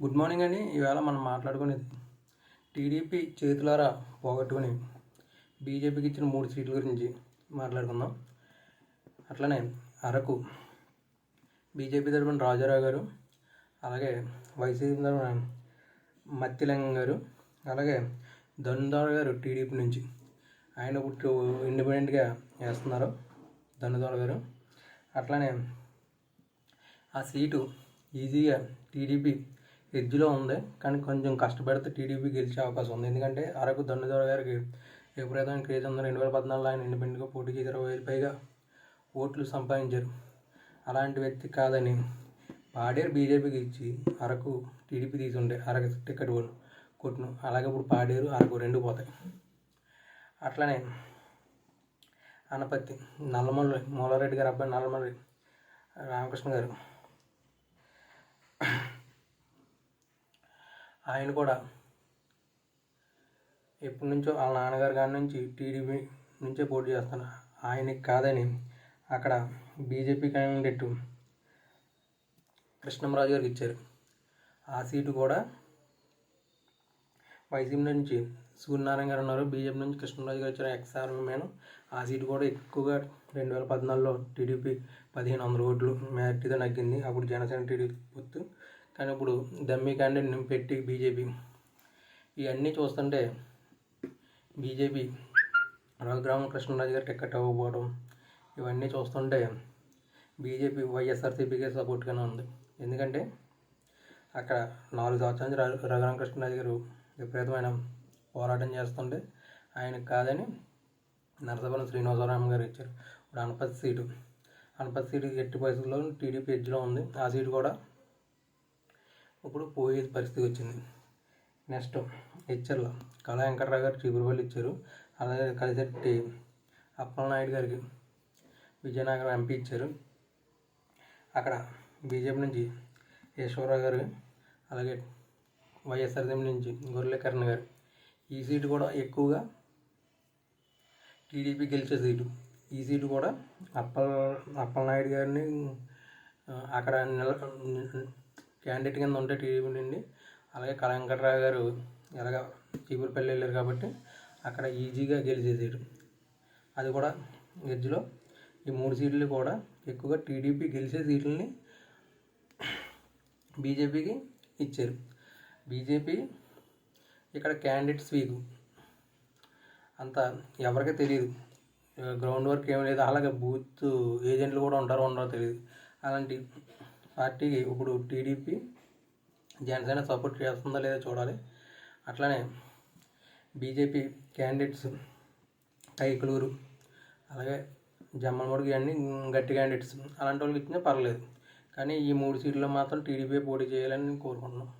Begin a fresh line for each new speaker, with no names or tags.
Good morning అండి. ఈవేళ మనం మాట్లాడుకునేది టీడీపీ చేతులారా పోగొట్టుకుని బీజేపీకి ఇచ్చిన మూడు సీట్ల గురించి మాట్లాడుకుందాం. అట్లనే అరకు బీజేపీ తరపున రాజారావు గారు అలాగే వైసీపీ తరఫున మత్తిలింగం గారు అలాగే ధనుదార్ గారు టీడీపీ నుంచి ఆయన ఇప్పుడు ఇండిపెండెంట్గా వేస్తున్నారు ధనుదార్ గారు. అట్లానే ఆ సీటు ఈజీగా టీడీపీ ఎడ్జ్లో ఉంది. కానీ కొంచెం కష్టపడితే టీడీపీ గెలిచే అవకాశం ఉంది. ఎందుకంటే అరకు దండుదొర గారికి ఎప్పుడైతే క్రేజ్ ఉందో. రెండు వేల పద్నాలుగులో ఆయన ఇండిపెండెంట్గా పోటీ చేసి ఇరవై వేలు పైగా ఓట్లు సంపాదించారు. అలాంటి వ్యక్తి కాదని పాడేరు బీజేపీకి ఇచ్చి అరకు టీడీపీ తీసుండే అరకు టికెట్ కొట్టును అలాగే ఇప్పుడు పాడేరు అరకు రెండు పోతాయి. అట్లనే అనపత్తి నల్లమల్లి మూలారెడ్డి గారు అబ్బాయి నల్లమల్లి రామకృష్ణ గారు. ఆయన కూడా ఎప్పటి నుంచో వాళ్ళ నాన్నగారి గారి నుంచి టీడీపీ నుంచే పోటీ చేస్తాను ఆయనకి కాదని అక్కడ బీజేపీ క్యాండిడేట్ కృష్ణంరాజు గారికి ఇచ్చారు. ఆ సీటు కూడా వైసీపీ నుంచి సూర్యనారాయణ గారు ఉన్నారు. బీజేపీ నుంచి కృష్ణరాజు గారు వచ్చారు ఎక్స్ఆర్ఎం మేము ఆ సీటు కూడా ఎక్కువగా రెండు వేల పద్నాలుగులో టీడీపీ పదిహేను వందల ఓట్లు మెజార్టీతో నగ్గింది. అప్పుడు జనసేన టీడీపీ పొత్తు కానీ ఇప్పుడు డమ్మీ క్యాండిడేట్ పెట్టి బీజేపీ ఇవన్నీ చూస్తుంటే బీజేపీ రఘురామ కృష్ణరాజు గారు టికెట్ అవ్వకపోవడం ఇవన్నీ చూస్తుంటే బీజేపీ వైఎస్ఆర్సీపీకే సపోర్ట్గానే ఉంది. ఎందుకంటే అక్కడ నాలుగు సంవత్సరాల నుంచి రఘురామకృష్ణరాజు గారు విపరీతమైన పోరాటం చేస్తుంటే ఆయనకు కాదని నరసపురం శ్రీనివాసరామ గారు ఇచ్చారు. ఇప్పుడు అనపతి సీటు అనపతి సీటు ఎట్టి పరిస్థితుల్లో టీడీపీ ఎడ్జ్లో ఉంది. ఆ సీటు కూడా ఇప్పుడు పోయే పరిస్థితి వచ్చింది. నెక్స్ట్ హెచ్ఎల్ కళా వెంకట్రావు గారు చీపురుపల్లి ఇచ్చారు. అలాగే కలిసెట్టి అప్పలనాయుడు గారికి విజయనగరం ఎంపీ ఇచ్చారు. అక్కడ బీజేపీ నుంచి ఈశ్వరరావు గారు అలాగే వైఎస్ఆర్సీపీ నుంచి గొర్రెకరణ్ గారు. ఈ సీటు కూడా ఎక్కువగా టీడీపీ గెలిచే సీటు. ఈ సీటు కూడా అప్పల్ అప్పలనాయుడు గారిని అక్కడ నిల క్యాండిడేట్ కింద ఉంటే టీడీపీ నుండి అలాగే కళ వెంకట్రావు గారు ఎలాగ చీపురుపల్లి వెళ్ళారు కాబట్టి అక్కడ ఈజీగా గెలిచే సీటు అది కూడా ఎడ్జ్లో ఈ మూడు సీట్లు కూడా ఎక్కువగా టీడీపీ గెలిచే సీట్లని బీజేపీకి ఇచ్చారు. బీజేపీ ఇక్కడ క్యాండిడేట్స్ వీక్ అంత ఎవరికీ తెలియదు గ్రౌండ్ వర్క్ ఏం లేదు. అలాగే బూత్ ఏజెంట్లు కూడా ఉంటారో ఉండరో తెలియదు అలాంటి పార్టీ ఇప్పుడు టీడీపీ జనసేన సపోర్ట్ చేస్తుందా లేదా చూడాలి. అట్లానే బీజేపీ క్యాండిడేట్స్ కైకలూరు అలాగే జమ్మలమూడి ఇవన్నీ గట్టి క్యాండిడేట్స్ అలాంటి వాళ్ళకి ఇచ్చినా పర్లేదు. కానీ ఈ మూడు సీట్లు మాత్రం టీడీపీ పోటీ చేయాలని కోరుకుంటున్నాం